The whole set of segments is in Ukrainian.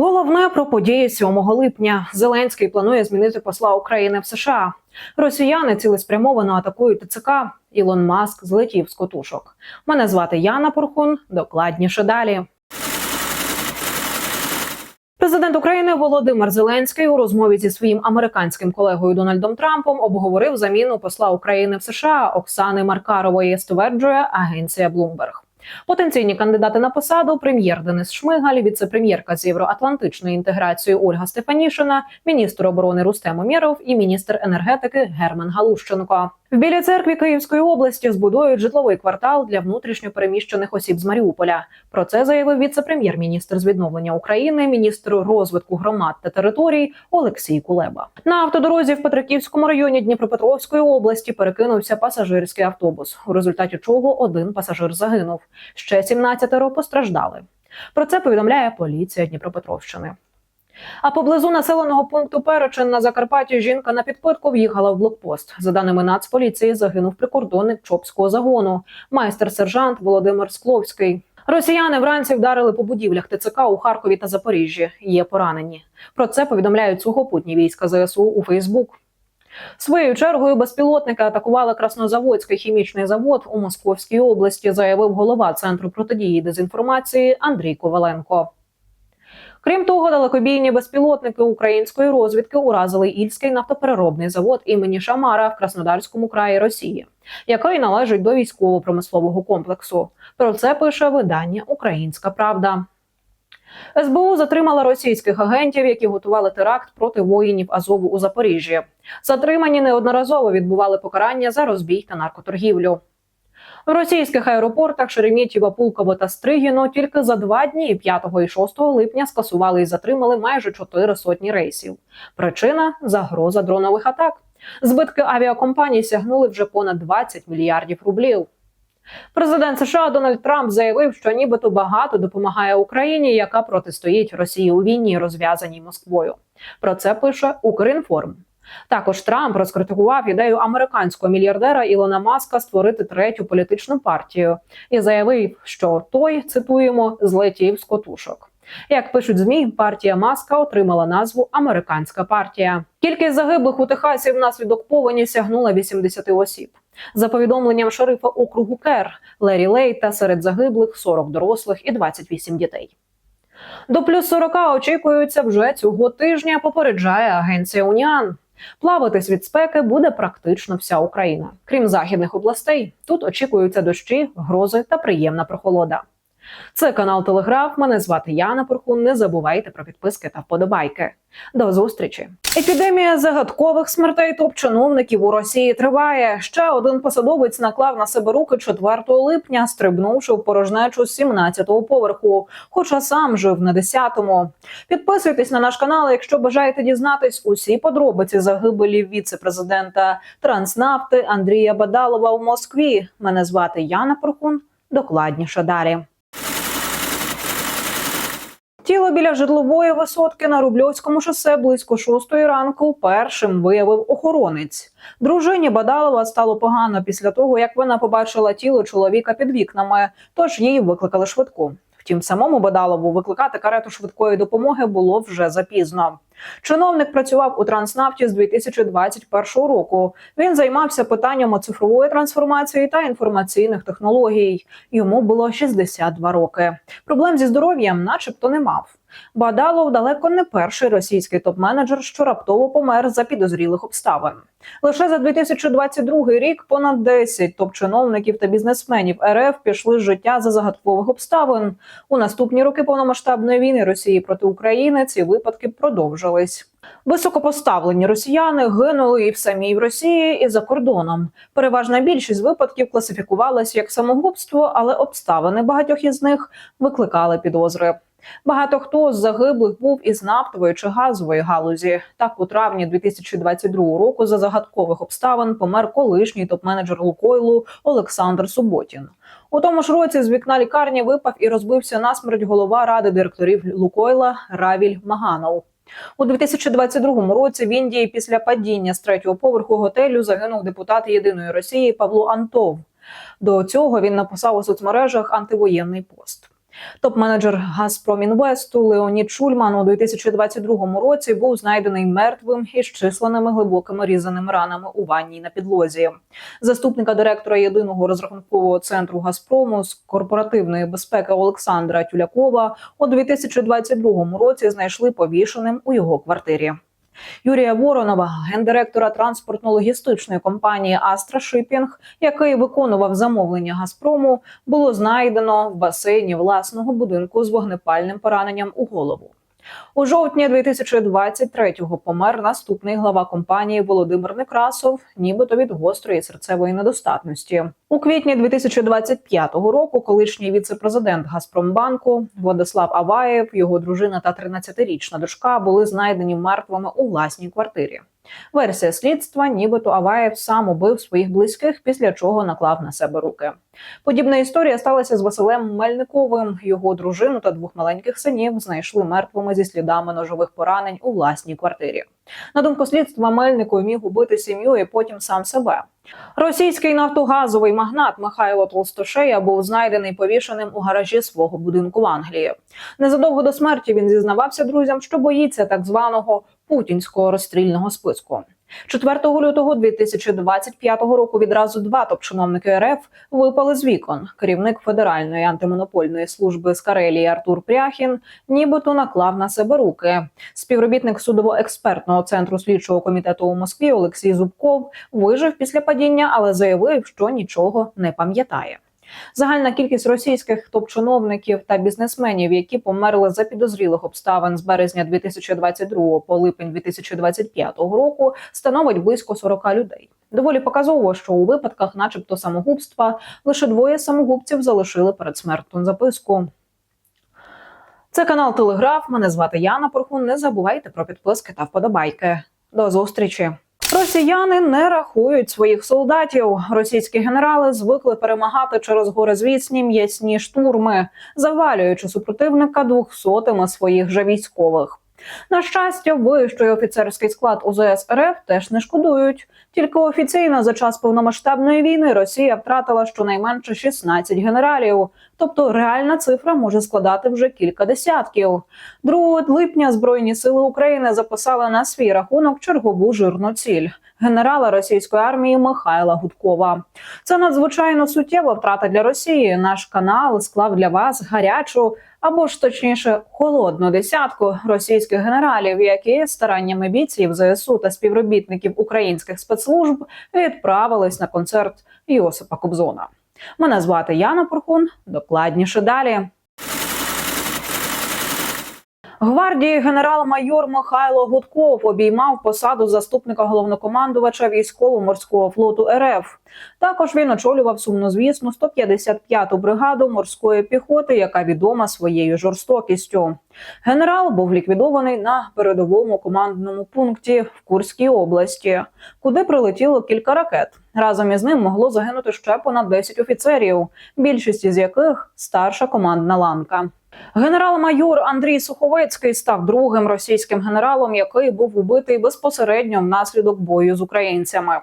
Головне про події 7 липня. Зеленський планує змінити посла України в США. Росіяни цілеспрямовано атакують ТЦК. Ілон Маск злетів з котушок. Мене звати Яна Пурхун. Докладніше далі. Президент України Володимир Зеленський у розмові зі своїм американським колегою Дональдом Трампом обговорив заміну посла України в США Оксани Маркарової. Стверджує агенція Bloomberg. Потенційні кандидати на посаду прем'єр Денис Шмигаль, віце-прем'єрка з євроатлантичної інтеграції Ольга Стефанішина, міністр оборони Рустем Умєров і міністр енергетики Герман Галущенко. В Білій церкві Київської області збудують житловий квартал для внутрішньо переміщених осіб з Маріуполя. Про це заявив віце-прем'єр-міністр з відновлення України, міністр розвитку громад та територій Олексій Кулеба. На автодорозі в Петриківському районі Дніпропетровської області перекинувся пасажирський автобус, у результаті чого один пасажир загинув. Ще 17 постраждали. Про це повідомляє поліція Дніпропетровщини. А поблизу населеного пункту Перечин на Закарпатті жінка на підпитку в'їхала в блокпост. За даними Нацполіції, загинув прикордонник Чопського загону, майстер-сержант Володимир Скловський. Росіяни вранці вдарили по будівлях ТЦК у Харкові та Запоріжжі. Є поранені. Про це повідомляють сухопутні війська ЗСУ у Фейсбук. Своєю чергою безпілотники атакували Краснозаводський хімічний завод у Московській області, заявив голова центру протидії дезінформації Андрій Коваленко. Крім того, далекобійні безпілотники української розвідки уразили Ільський нафтопереробний завод імені Шамара в Краснодарському краї Росії, який належить до військово-промислового комплексу. Про це пише видання Українська Правда. СБУ затримала російських агентів, які готували теракт проти воїнів Азову у Запоріжжі. Затримані неодноразово відбували покарання за розбій та наркоторгівлю. В російських аеропортах Шереметьєво, Пулково та Стригіно тільки за два дні 5 і 6 липня скасували і затримали майже чотири сотні рейсів. Причина загроза дронових атак. Збитки авіакомпаній сягнули вже понад 20 мільярдів рублів. Президент США Дональд Трамп заявив, що нібито багато допомагає Україні, яка протистоїть Росії у війні, розв'язаній Москвою. Про це пише Укрінформ. Також Трамп розкритикував ідею американського мільярдера Ілона Маска створити третю політичну партію і заявив, що той цитуємо злетів з котушок. Як пишуть змі, партія Маска отримала назву Американська партія. Кількість загиблих у Техасі внаслідок повені сягнула 80 осіб. За повідомленням шерифа округу Кер Лері Лейта серед загиблих 40 дорослих і 28 дітей. До плюс 40 очікуються вже цього тижня. Попереджає агенція Уніан. Плаватись від спеки буде практично вся Україна. Крім західних областей, тут очікуються дощі, грози та приємна прохолода. Це канал Телеграф. Мене звати Яна Порхун. Не забувайте про підписки та вподобайки. До зустрічі. Епідемія загадкових смертей топ-чиновників у Росії триває. Ще один посадовець наклав на себе руки 4 липня, стрибнувши в порожнечу з 17-го поверху, хоча сам жив на 10-му. Підписуйтесь на наш канал, якщо бажаєте дізнатись усі подробиці загибелі віце-президента Транснафти Андрія Бадалова в Москві. Мене звати Яна Порхун. Докладніше далі. Тіло біля житлової висотки на Рубльовському шосе близько шостої ранку першим виявив охоронець. Дружині Бадалова стало погано після того, як вона побачила тіло чоловіка під вікнами, тож її викликали швидку. Втім, самому Бадалову викликати карету швидкої допомоги було вже запізно. Чиновник працював у Транснафті з 2021 року. Він займався питаннями цифрової трансформації та інформаційних технологій. Йому було 62 роки. Проблем зі здоров'ям, начебто, не мав. Бадалов далеко не перший російський топ-менеджер, що раптово помер за підозрілих обставин. Лише за 2022 рік понад 10 топ-чиновників та бізнесменів РФ пішли з життя за загадкових обставин. У наступні роки повномасштабної війни Росії проти України ці випадки продовжились. Високопоставлені росіяни гинули і в самій Росії, і за кордоном. Переважна більшість випадків класифікувалась як самогубство, але обставини багатьох із них викликали підозри. Багато хто з загиблих був із нафтової чи газової галузі. Так, у травні 2022 року за загадкових обставин помер колишній топ-менеджер Лукойлу Олександр Суботін. У тому ж році з вікна лікарні випав і розбився насмерть голова ради директорів Лукойла Равіль Маганов. У 2022 році в Індії після падіння з третього поверху готелю загинув депутат єдиної Росії Павло Антов. До цього він написав у соцмережах антивоєнний пост. Топ-менеджер Газпром Інвесту Леонід Шульман у 2022 році був знайдений мертвим із численними глибокими різаними ранами у ванній на підлозі. Заступника директора єдиного розрахункового центру Газпрому з корпоративної безпеки Олександра Тюлякова у 2022 році знайшли повішеним у його квартирі. Юрія Воронова, гендиректора транспортно-логістичної компанії Астра Шипінг, який виконував замовлення Газпрому, було знайдено в басейні власного будинку з вогнепальним пораненням у голову. У жовтні 2023-го помер наступний глава компанії Володимир Некрасов, нібито від гострої серцевої недостатності. У квітні 2025 року колишній віце-президент Газпромбанку Владислав Аваєв, його дружина та 13-річна дочка були знайдені мертвими у власній квартирі. Версія слідства, нібито Аваєв сам убив своїх близьких, після чого наклав на себе руки. Подібна історія сталася з Василем Мельниковим. Його дружину та двох маленьких синів знайшли мертвими зі слідами ножових поранень у власній квартирі. На думку слідства, Мельников міг убити сім'ю і потім сам себе. Російський нафтогазовий магнат Михайло Толстошея був знайдений повішеним у гаражі свого будинку в Англії. Незадовго до смерті він зізнавався друзям, що боїться так званого путінського розстрільного списку. 4 лютого 2025 року відразу два топ-чиновники РФ випали з вікон. Керівник Федеральної антимонопольної служби з Карелії Артур Пряхін нібито наклав на себе руки. Співробітник судово-експертного центру слідчого комітету у Москві Олексій Зубков вижив після падіння, але заявив, що нічого не пам'ятає. Загальна кількість російських топ-чиновників та бізнесменів, які померли за підозрілих обставин з березня 2022 по липень 2025 року, становить близько 40 людей. Доволі показово, що у випадках, начебто, самогубства, лише двоє самогубців залишили передсмертну записку. Це канал Телеграф. Мене звати Яна Порхун. Не забувайте про підписки та вподобайки. До зустрічі. Росіяни не рахують своїх солдатів. Російські генерали звикли перемагати через горизвісні м'ясні штурми, завалюючи супротивника двохсотими своїх же військових. На щастя, вищий офіцерський склад УЗС РФ теж не шкодують. Тільки офіційно за час повномасштабної війни Росія втратила щонайменше 16 генералів, тобто реальна цифра може складати вже кілька десятків. 2 липня Збройні сили України записали на свій рахунок чергову жирну ціль. Генерала російської армії Михайла Гудкова. Це надзвичайно суттєва втрата для Росії. Наш канал склав для вас гарячу або ж точніше холодну десятку російських генералів, які стараннями бійців ЗСУ та співробітників українських спецслужб відправились на концерт Йосипа Кобзона. Мене звати Яна Порхун. Докладніше далі. Гвардії генерал-майор Михайло Гудков обіймав посаду заступника головнокомандувача військово-морського флоту РФ. Також він очолював сумнозвісну 155-ту бригаду морської піхоти, яка відома своєю жорстокістю. Генерал був ліквідований на передовому командному пункті в Курській області, куди прилетіло кілька ракет. Разом із ним могло загинути ще понад 10 офіцерів, більшість із яких старша командна ланка. Генерал-майор Андрій Суховецький став другим російським генералом, який був убитий безпосередньо внаслідок бою з українцями.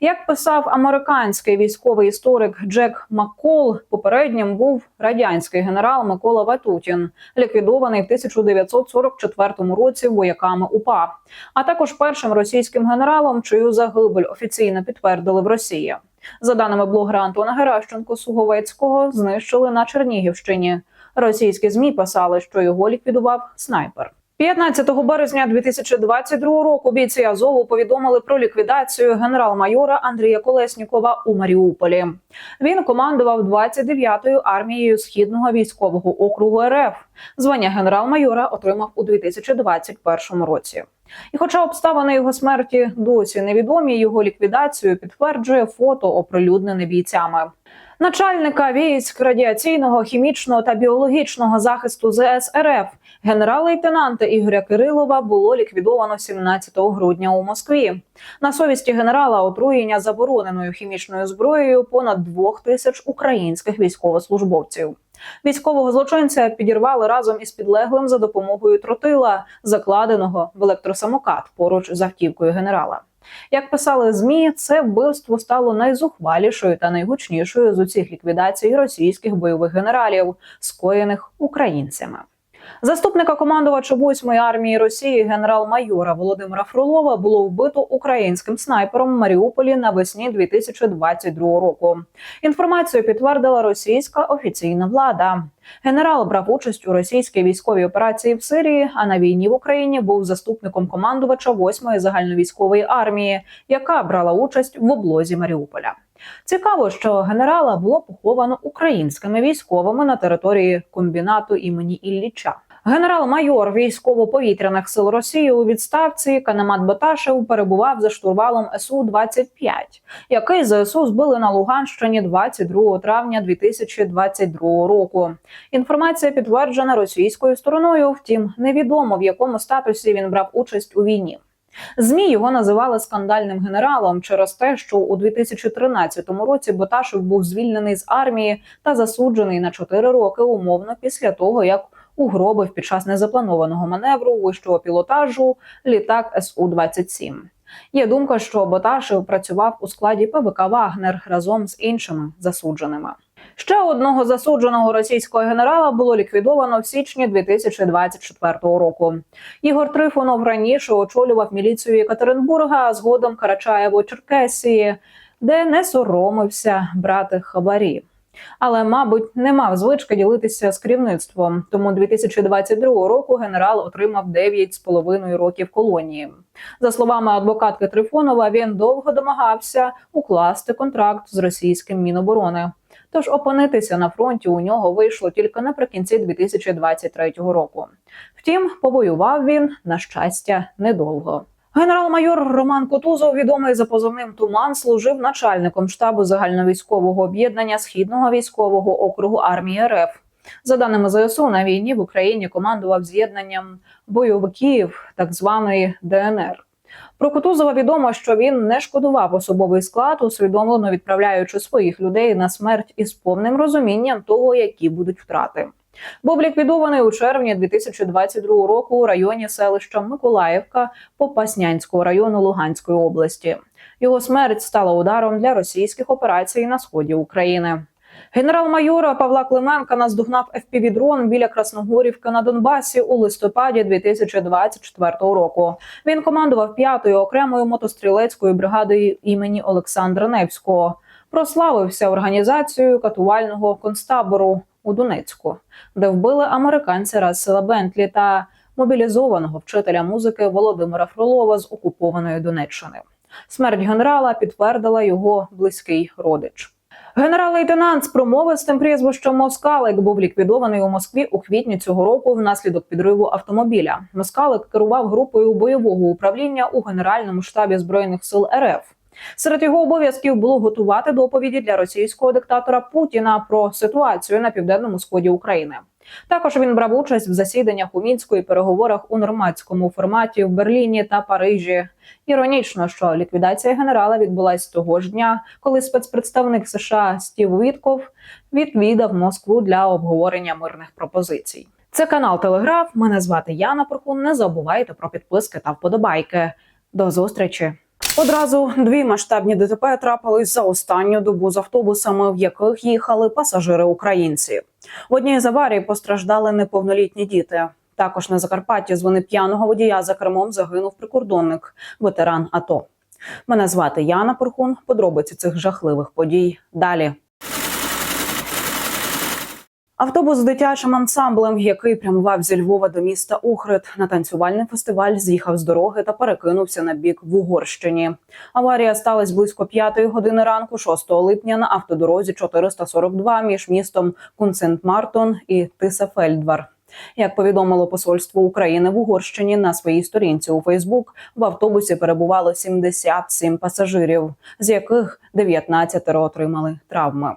Як писав американський військовий історик Джек Маккол, попереднім був радянський генерал Микола Ватутін, ліквідований в 1944 році вояками УПА, а також першим російським генералом, чию загибель офіційно підтвердили в Росії. За даними блогера Антона Геращенко, Суговецького знищили на Чернігівщині. Російські змі писали, що його ліквідував снайпер. 15 березня 2022 року бійці Азову повідомили про ліквідацію генерал-майора Андрія Колеснікова у Маріуполі. Він командував 29-ю армією східного військового округу РФ. Звання генерал-майора отримав у 2021 році. І, хоча обставини його смерті досі невідомі, його ліквідацію підтверджує фото, оприлюднене бійцями. Начальника військ радіаційного, хімічного та біологічного захисту ЗС РФ генерал-лейтенанта Ігоря Кирилова було ліквідовано 17 грудня у Москві. На совісті генерала отруєння забороненою хімічною зброєю понад двох тисяч українських військовослужбовців. Військового злочинця підірвали разом із підлеглим за допомогою тротила, закладеного в електросамокат поруч з автівкою генерала. Як писали змі, це вбивство стало найзухвалішою та найгучнішою з усіх ліквідацій російських бойових генералів, скоєних українцями. Заступника командувача 8-ї армії Росії генерал-майора Володимира Фролова було вбито українським снайпером в Маріуполі навесні 2022 року. Інформацію підтвердила російська офіційна влада. Генерал брав участь у російській військовій операції в Сирії, а на війні в Україні був заступником командувача 8-ї загальновійськової армії, яка брала участь в облозі Маріуполя. Цікаво, що генерала було поховано українськими військовими на території комбінату імені Ілліча. Генерал-майор військово-повітряних сил Росії у відставці Канемат Баташев перебував за штурвалом су 25 який ЗСУ збили на Луганщині 22 травня 2022 року. Інформація підтверджена російською стороною. Втім, невідомо в якому статусі він брав участь у війні. Змі його називали скандальним генералом через те, що у 2013 році Боташев був звільнений з армії та засуджений на 4 роки умовно після того, як угробив під час незапланованого маневру вищого пілотажу літак су 27 Є думка, що Боташев працював у складі ПВК Вагнер разом з іншими засудженими. Ще одного засудженого російського генерала було ліквідовано в січні 2024 року. Ігор Трифонов раніше очолював міліцію Екатеринбурга, а згодом Карачаєво Черкесії, де не соромився брати хабарі. Але, мабуть, не мав звички ділитися з керівництвом. Тому 2022 року генерал отримав 9,5 років колонії. За словами адвокатки Трифонова, він довго домагався укласти контракт з російським міноборони. Тож опинитися на фронті у нього вийшло тільки наприкінці 2023 року. Втім, повоював він на щастя недовго. Генерал-майор Роман Котузов, відомий за позовним Туман, служив начальником штабу загальновійськового об'єднання Східного військового округу армії РФ. За даними ЗСУ, на війні в Україні командував з'єднанням бойовиків так званої ДНР. Про Кутузова відомо, що він не шкодував особовий склад, усвідомлено відправляючи своїх людей на смерть із повним розумінням того, які будуть втрати. Був ліквідований у червні 2022 року у районі селища Миколаївка Попаснянського району Луганської області. Його смерть стала ударом для російських операцій на сході України. Генерал-майора Павла Клименка наздогнав ФПВ-дрон біля Красногорівки на Донбасі у листопаді 2024 року. Він командував п'ятою окремою мотострілецькою бригадою імені Олександра Невського. Прославився організацією катувального концтабору у Донецьку, де вбили американця Рассела Бентлі та мобілізованого вчителя музики Володимира Фролова з окупованої Донеччини. Смерть генерала підтвердила його близький родич. Генерал-лейтенант з промовистим прізвищем Москалик був ліквідований у Москві у квітні цього року внаслідок підриву автомобіля. Москалик керував групою бойового управління у Генеральному штабі збройних сил РФ. Серед його обов'язків було готувати доповіді для російського диктатора Путіна про ситуацію на південному сході України. Також він брав участь в засіданнях у мінську і переговорах у нормандському форматі в Берліні та Парижі. Іронічно, що ліквідація генерала відбулась того ж дня, коли спецпредставник США Стів Вітков відвідав Москву для обговорення мирних пропозицій. Це канал Телеграф. Мене звати Яна Прохун. Не забувайте про підписки та вподобайки. До зустрічі. Одразу дві масштабні ДТП трапились за останню добу з автобусами, в яких їхали пасажири українці. В одній з аварій постраждали неповнолітні діти. Також на Закарпатті з вини п'яного водія за кермом загинув прикордонник, ветеран АТО. Мене звати Яна Пурхун. Подробиці цих жахливих подій далі. Автобус з дитячим ансамблем, який прямував зі Львова до міста Ухрид на танцювальний фестиваль, з'їхав з дороги та перекинувся на бік в Угорщині. Аварія сталася близько п'ятої години ранку, 6 липня, на автодорозі 442 між містом Кунцент-Мартон і Тисафельдвар. Як повідомило посольство України в Угорщині на своїй сторінці у Фейсбук, в автобусі перебувало 77 пасажирів, з яких 19 отримали травми.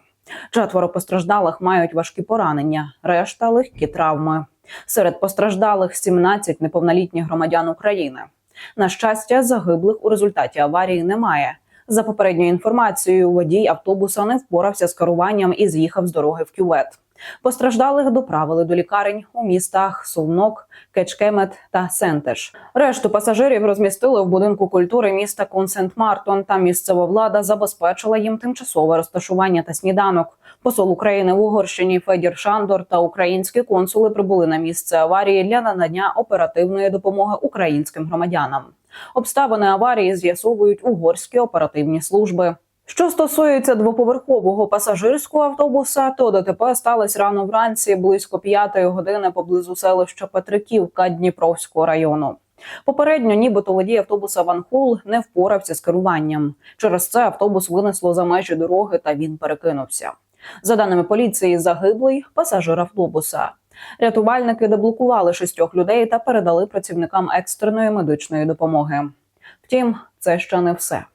Четверо постраждалих мають важкі поранення, решта легкі травми. Серед постраждалих 17 неповнолітніх громадян України. На щастя, загиблих у результаті аварії немає. За попередньою інформацією, водій автобуса не впорався з керуванням і з'їхав з дороги в кювет. Постраждалих доправили до лікарень у містах Сувнок, Кечкемет та Сентеш. Решту пасажирів розмістили в будинку культури міста Консент-Мартон. Там місцева влада забезпечила їм тимчасове розташування та сніданок. Посол України в Угорщині Федір Шандор та українські консули прибули на місце аварії для надання оперативної допомоги українським громадянам. Обставини аварії з'ясовують угорські оперативні служби. Що стосується двоповерхового пасажирського автобуса, то ДТП сталося рано вранці близько п'ятої години поблизу селища Петриківка Дніпровського району. Попередньо, нібито водій автобуса Ван Хул не впорався з керуванням. Через це автобус винесло за межі дороги та він перекинувся. За даними поліції, загиблий пасажир автобуса. Рятувальники деблокували шістьох людей та передали працівникам екстреної медичної допомоги. Втім, це ще не все.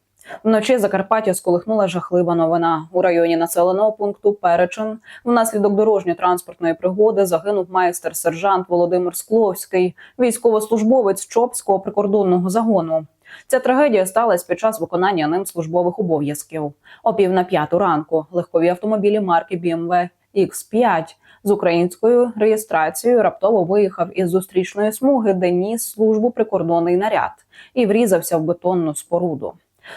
Вночі Закарпаття сколихнула жахлива новина. У районі населеного пункту Перечин внаслідок дорожньо-транспортної пригоди загинув майстер-сержант Володимир Скловський, військовослужбовець Чопського прикордонного загону. Ця трагедія сталася під час виконання ним службових обов'язків. О пів на п'яту ранку легкові автомобілі марки BMW X5 з українською реєстрацією раптово виїхав із зустрічної смуги, де ніс службу прикордонний наряд, і врізався в бетонну споруду.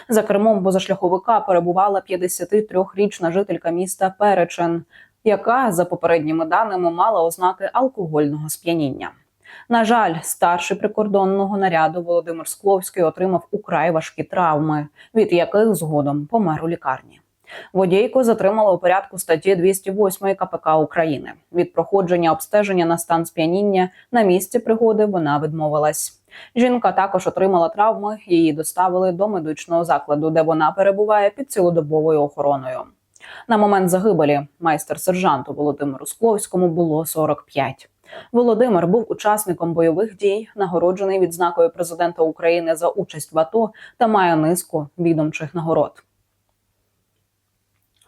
За кермом позашляховика перебувала 53-річна жителька міста Перечен, яка, за попередніми даними, мала ознаки алкогольного сп'яніння. На жаль, старший прикордонного наряду Володимир Скловський отримав украй важкі травми, від яких згодом помер у лікарні. Водійку затримали у порядку статті 208 КПК України. Від проходження обстеження на стан сп'яніння на місці пригоди вона відмовилась. Жінка також отримала травми. Її доставили до медичного закладу, де вона перебуває під цілодобовою охороною. На момент загибелі майстер-сержанту Володимиру Скловському було 45. Володимир був учасником бойових дій, нагороджений відзнакою президента України за участь в АТО та має низку відомчих нагород.